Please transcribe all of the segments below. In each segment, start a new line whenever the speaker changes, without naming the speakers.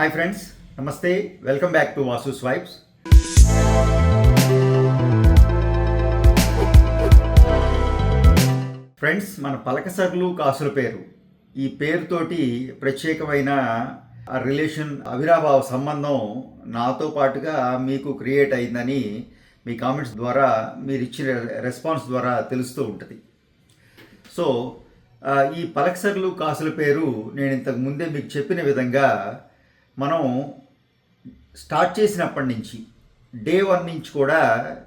Hi friends నమస్తే welcome back to Vasu swipes friends మన పలకసర్లు కాసుల పేరు. ఈ పేరుతోటి ప్రత్యేకమైన ఆ రిలేషన్ అవిరాభావ సంబంధం నాతో పాటుగా మీకు క్రియేట్ అయిందని మీ కామెంట్స్ ద్వారా మీరు ఇచ్చిన రెస్పాన్స్ ద్వారా తెలుస్తూ ఉంటుంది. సో ఈ పలక్సర్లు కాసుల పేరు నేను ఇంతకు ముందే మీకు చెప్పిన విధంగా మనం స్టార్ట్ చేసినప్పటి నుంచి డే వన్ నుంచి కూడా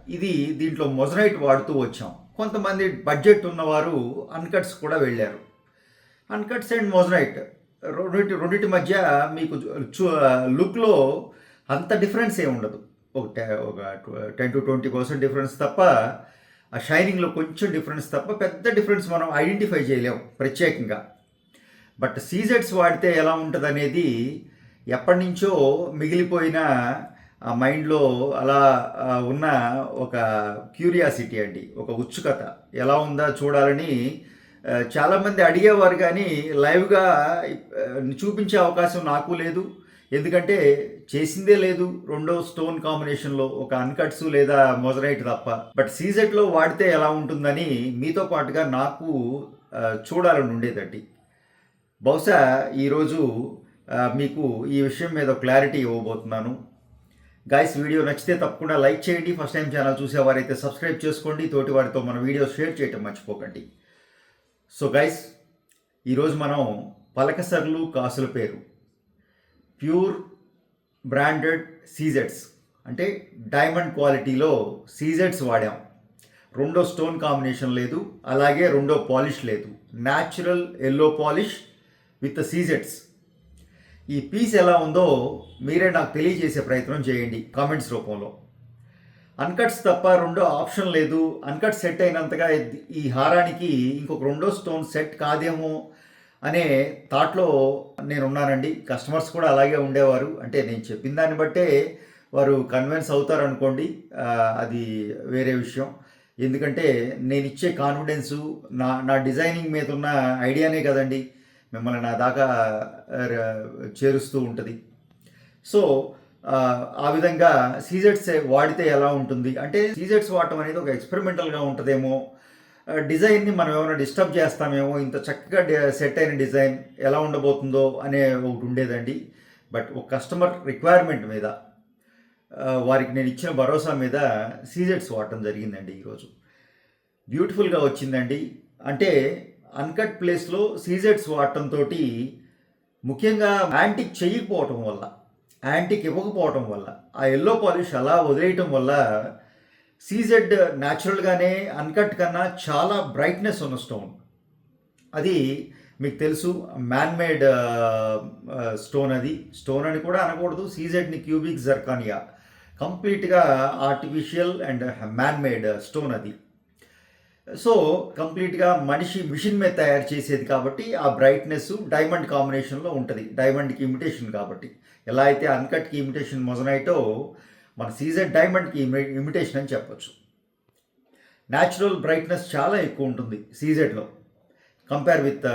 ఇది దీంట్లో మొజనైట్ వాడుతూ వచ్చాం. కొంతమంది బడ్జెట్ ఉన్నవారు అన్కట్స్ కూడా వెళ్ళారు. అన్కట్స్ అండ్ మొజనైట్ రెండింటి రెండింటి మధ్య మీకు లుక్లో అంత డిఫరెన్స్ ఏమి ఉండదు. ఒక ఒక ten to twenty percent difference తప్ప ఆ షైనింగ్లో కొంచెం డిఫరెన్స్ తప్ప పెద్ద డిఫరెన్స్ మనం ఐడెంటిఫై చేయలేం ప్రత్యేకంగా. బట్ సీజెట్స్ వాడితే ఎలా ఉంటుంది అనేది ఎప్పటి నుంచో మిగిలిపోయిన ఆ మైండ్లో అలా ఉన్న ఒక క్యూరియాసిటీ అండి ఒక ఉత్సుకత. ఎలా ఉందా చూడాలని చాలామంది అడిగేవారు కానీ లైవ్గా చూపించే అవకాశం నాకు లేదు. ఎందుకంటే చేసిందే లేదు. రెండో స్టోన్ కాంబినేషన్లో ఒక అన్కట్స్ లేదా మొజరైట్ తప్ప. బట్ సీజెట్లో వాడితే ఎలా ఉంటుందని మీతో పాటుగా నాకు చూడాలని ఉండేదండి. బహుశా ఈరోజు మీకు ఈ విషయం మీద క్లారిటీ ఇవ్వబోతున్నాను. గాయస్ వీడియో నచ్చితే తప్పకుండా లైక్ చేయండి. ఫస్ట్ టైం ఛానల్ చూసేవారైతే సబ్స్క్రైబ్ చేసుకోండి. తోటి వారితో మన వీడియో షేర్ చేయటం మర్చిపోకండి. సో గైస్ ఈరోజు మనం పలకసర్లు కాసుల పేరు. ప్యూర్ బ్రాండెడ్ సీజెట్స్ అంటే డైమండ్ క్వాలిటీలో సీజెట్స్ వాడాం. రెండో స్టోన్ కాంబినేషన్ లేదు. అలాగే రెండో పాలిష్ లేదు. న్యాచురల్ ఎల్లో పాలిష్ విత్ సీజెట్స్ ఈ పీస్ ఎలా ఉందో మీరే నాకు తెలియజేసే ప్రయత్నం చేయండి కామెంట్స్ రూపంలో. అన్కట్స్ తప్ప రెండో ఆప్షన్ లేదు. అన్కట్ సెట్ అయినంతగా ఈ హారానికి ఇంకొక రెండో స్టోన్ సెట్ కాదేమో అనే థాట్లో నేను ఉన్నానండి కస్టమర్స్ కూడా అలాగే ఉండేవారు. అంటే నేను చెప్పిన దాన్ని బట్టే వారు కన్విన్స్ అవుతారు అనుకోండి అది వేరే విషయం. ఎందుకంటే నేను ఇచ్చే కాన్ఫిడెన్సు నా నా డిజైనింగ్ మీద ఉన్న ఐడియానే కదండి. మిమ్మల్ని నా దాకా చేరుస్తూ ఉంటుంది. సో ఆ, విధంగా సీజెట్స్ వాడితే ఎలా ఉంటుంది? అంటే సీజెట్స్ వాడటం అనేది ఒక ఎక్స్పెరిమెంటల్గా ఉంటుందేమో. డిజైన్ని మనం ఏమైనా డిస్టర్బ్ చేస్తామేమో ఇంత చక్కగా సెట్ అయిన డిజైన్ ఎలా ఉండబోతుందో అనే ఒకటి ఉండేదండి. బట్ ఒక కస్టమర్ రిక్వైర్మెంట్ మీద వారికి నేను ఇచ్చిన భరోసా మీద సీజెట్స్ వాడటం జరిగిందండి ఈరోజు. బ్యూటిఫుల్గా వచ్చిందండి. అంటే అన్కట్ ప్లేస్లో సీజెట్స్ వాడటంతో ముఖ్యంగా యాంటిక్ చేయకపోవటం వల్ల యాంటిక్ ఇవ్వకపోవటం వల్ల ఆ ఎల్లో పాలిష్ అలా వదిలేయటం వల్ల సీజెడ్ న్యాచురల్గానే అన్కట్ కన్నా చాలా బ్రైట్నెస్ ఉన్న స్టోన్ అది మీకు తెలుసు మ్యాన్మేడ్ స్టోన్ అది. స్టోన్ అని కూడా అనకూడదు సీజెడ్ని క్యూబిక్ జర్కానియా కంప్లీట్గా artificial and man made stone అది. సో కంప్లీట్గా మనిషి మిషన్ మీద తయారు చేసేది కాబట్టి ఆ బ్రైట్నెస్ డైమండ్ కాంబినేషన్లో ఉంటుంది. డైమండ్కి ఇమిటేషన్ కాబట్టి. ఎలా అయితే అన్కట్కి ఇమిటేషన్ మొజనైటో మన సీజన్ డైమండ్కి ఇమిటేషన్ అని చెప్పొచ్చు. న్యాచురల్ బ్రైట్నెస్ చాలా ఎక్కువ ఉంటుంది సీజెడ్లో compare with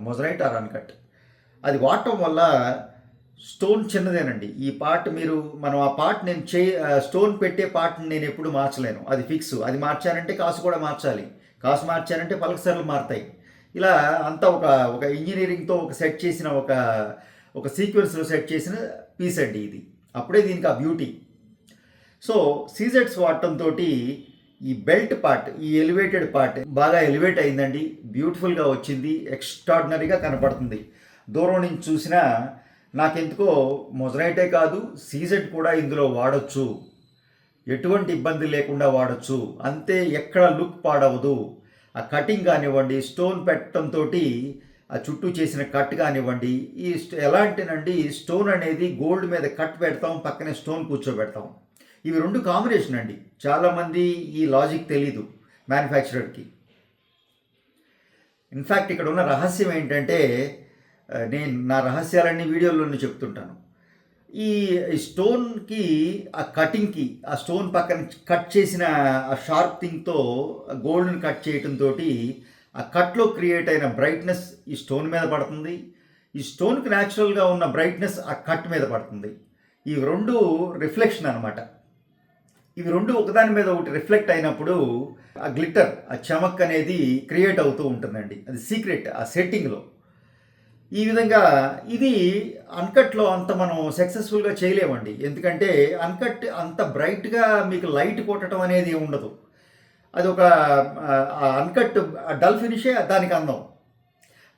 moissanite or uncut. అది వాడటం వల్ల స్టోన్ చిన్నదేనండి. ఈ పార్ట్ మీరు మనం ఆ పార్ట్ నేను చే స్టోన్ పెట్టే పార్ట్ని నేను ఎప్పుడు మార్చలేను. అది ఫిక్స్. అది మార్చానంటే కాసు కూడా మార్చాలి. కాసు మార్చానంటే పలకసార్లు మారుతాయి. ఇలా అంతా ఒక ఒక ఇంజనీరింగ్తో ఒక సెట్ చేసిన ఒక ఒక సీక్వెన్స్లో సెట్ చేసిన పీస్ అండి ఇది. అప్పుడే దీనికి ఆ బ్యూటీ. సో సీజెట్స్ వాడటంతో ఈ బెల్ట్ పార్ట్ ఈ ఎలివేటెడ్ పార్ట్ బాగా ఎలివేట్ అయిందండి. బ్యూటిఫుల్గా వచ్చింది. ఎక్స్ట్రాడినరీగా కనపడుతుంది. దూరం నుంచి చూసినా నాకెందుకో మొజనైటే కాదు సీజెడ్ కూడా ఇందులో వాడచ్చు. ఎటువంటి ఇబ్బంది లేకుండా వాడొచ్చు. అంతే ఎక్కడ లుక్ పాడవదు. ఆ కటింగ్ కానివ్వండి స్టోన్ పెట్టడంతో ఆ చుట్టూ చేసిన కట్ కానివ్వండి ఈ ఎలాంటినండి స్టోన్ అనేది గోల్డ్ మీద కట్ పెడతాం పక్కనే స్టోన్ కూర్చోబెడతాం. ఇవి రెండు కాంబినేషన్ అండి. చాలామంది ఈ లాజిక్ తెలీదు మ్యానుఫ్యాక్చరర్కి. ఇన్ఫ్యాక్ట్ ఇక్కడ ఉన్న రహస్యం ఏంటంటే నేను నా రహస్యాలన్నీ వీడియోలోనే చెప్తుంటాను. ఈ స్టోన్కి ఆ కటింగ్కి ఆ స్టోన్ పక్కన కట్ చేసిన ఆ షార్ప్ థింగ్తో గోల్డ్ని కట్ చేయడంతో ఆ కట్లో క్రియేట్ అయిన బ్రైట్నెస్ ఈ స్టోన్ మీద పడుతుంది. ఈ స్టోన్కి న్యాచురల్గా ఉన్న బ్రైట్నెస్ ఆ కట్ మీద పడుతుంది. ఈ రెండు రిఫ్లెక్షన్ అనమాట ఇవి రెండు ఒకదాని మీద ఒకటి రిఫ్లెక్ట్ అయినప్పుడు ఆ గ్లిట్టర్ ఆ చమక్ అనేది క్రియేట్ అవుతూ ఉంటుందండి. అది సీక్రెట్ ఆ సెట్టింగ్లో. ఈ విధంగా ఇది అన్కట్లో అంత మనం సక్సెస్ఫుల్గా చేయలేమండి. ఎందుకంటే అన్కట్ అంత బ్రైట్గా మీకు లైట్ కొట్టడం అనేది ఉండదు. అది ఒక అన్కట్ డల్ ఫినిషే దానికి అందం.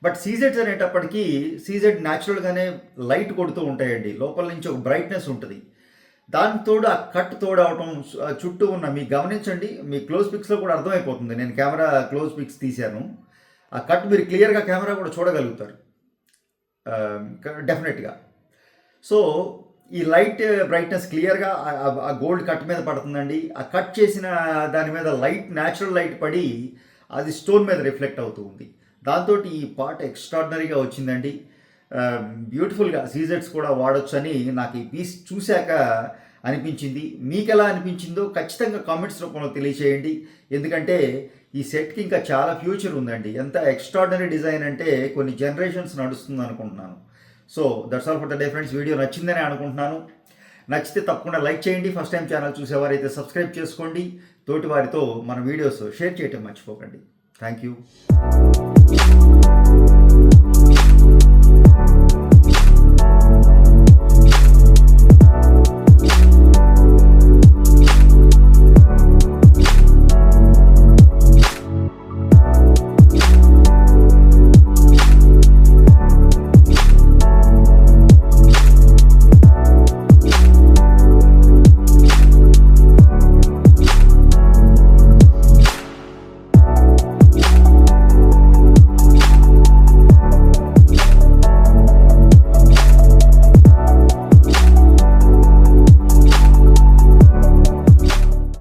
బట్ సీజెడ్స్ అనేటప్పటికీ సీజెడ్ న్యాచురల్గానే లైట్ కొడుతూ ఉంటాయండి. లోపల నుంచి ఒక బ్రైట్నెస్ ఉంటుంది. దాని తోడు ఆ కట్ తోడవటం చుట్టూ ఉన్న మీకు గమనించండి. మీ క్లోజ్ పిక్స్లో కూడా అర్థమైపోతుంది. నేను కెమెరా క్లోజ్ పిక్స్ తీశాను. ఆ కట్ మీరు క్లియర్గా కెమెరా కూడా చూడగలుగుతారు. Um, డెఫినెట్గా సో ఈ లైట్ బ్రైట్నెస్ క్లియర్గా ఆ గోల్డ్ కట్ మీద పడుతుందండి. ఆ కట్ చేసిన దాని మీద లైట్ న్యాచురల్ లైట్ పడి అది స్టోన్ మీద రిఫ్లెక్ట్ అవుతూ ఉంది. దాంతో ఈ పాట ఎక్స్ట్రాడినరీగా వచ్చిందండి. Um, బ్యూటిఫుల్గా సీజెట్స్ కూడా వాడొచ్చని నాకు ఈ పీస్ చూశాక అనిపించింది. మీకు ఎలా అనిపించిందో ఖచ్చితంగా కామెంట్స్ రూపంలో తెలియచేయండి. ఎందుకంటే ఈ సెట్కి ఇంకా చాలా ఫ్యూచర్ ఉందండి. ఎంత ఎక్స్ట్రాడినరీ డిజైన్ అంటే కొన్ని జనరేషన్స్ నడుస్తుంది అనుకుంటున్నాను. So that's all for the day friends video నచ్చిందని అనుకుంటున్నాను. నచ్చితే తప్పకుండా లైక్ చేయండి. ఫస్ట్ టైం ఛానల్ చూసేవారైతే సబ్స్క్రైబ్ చేసుకోండి. తోటి వారితో మన వీడియోస్ షేర్ చేయటం మర్చిపోకండి. Thank you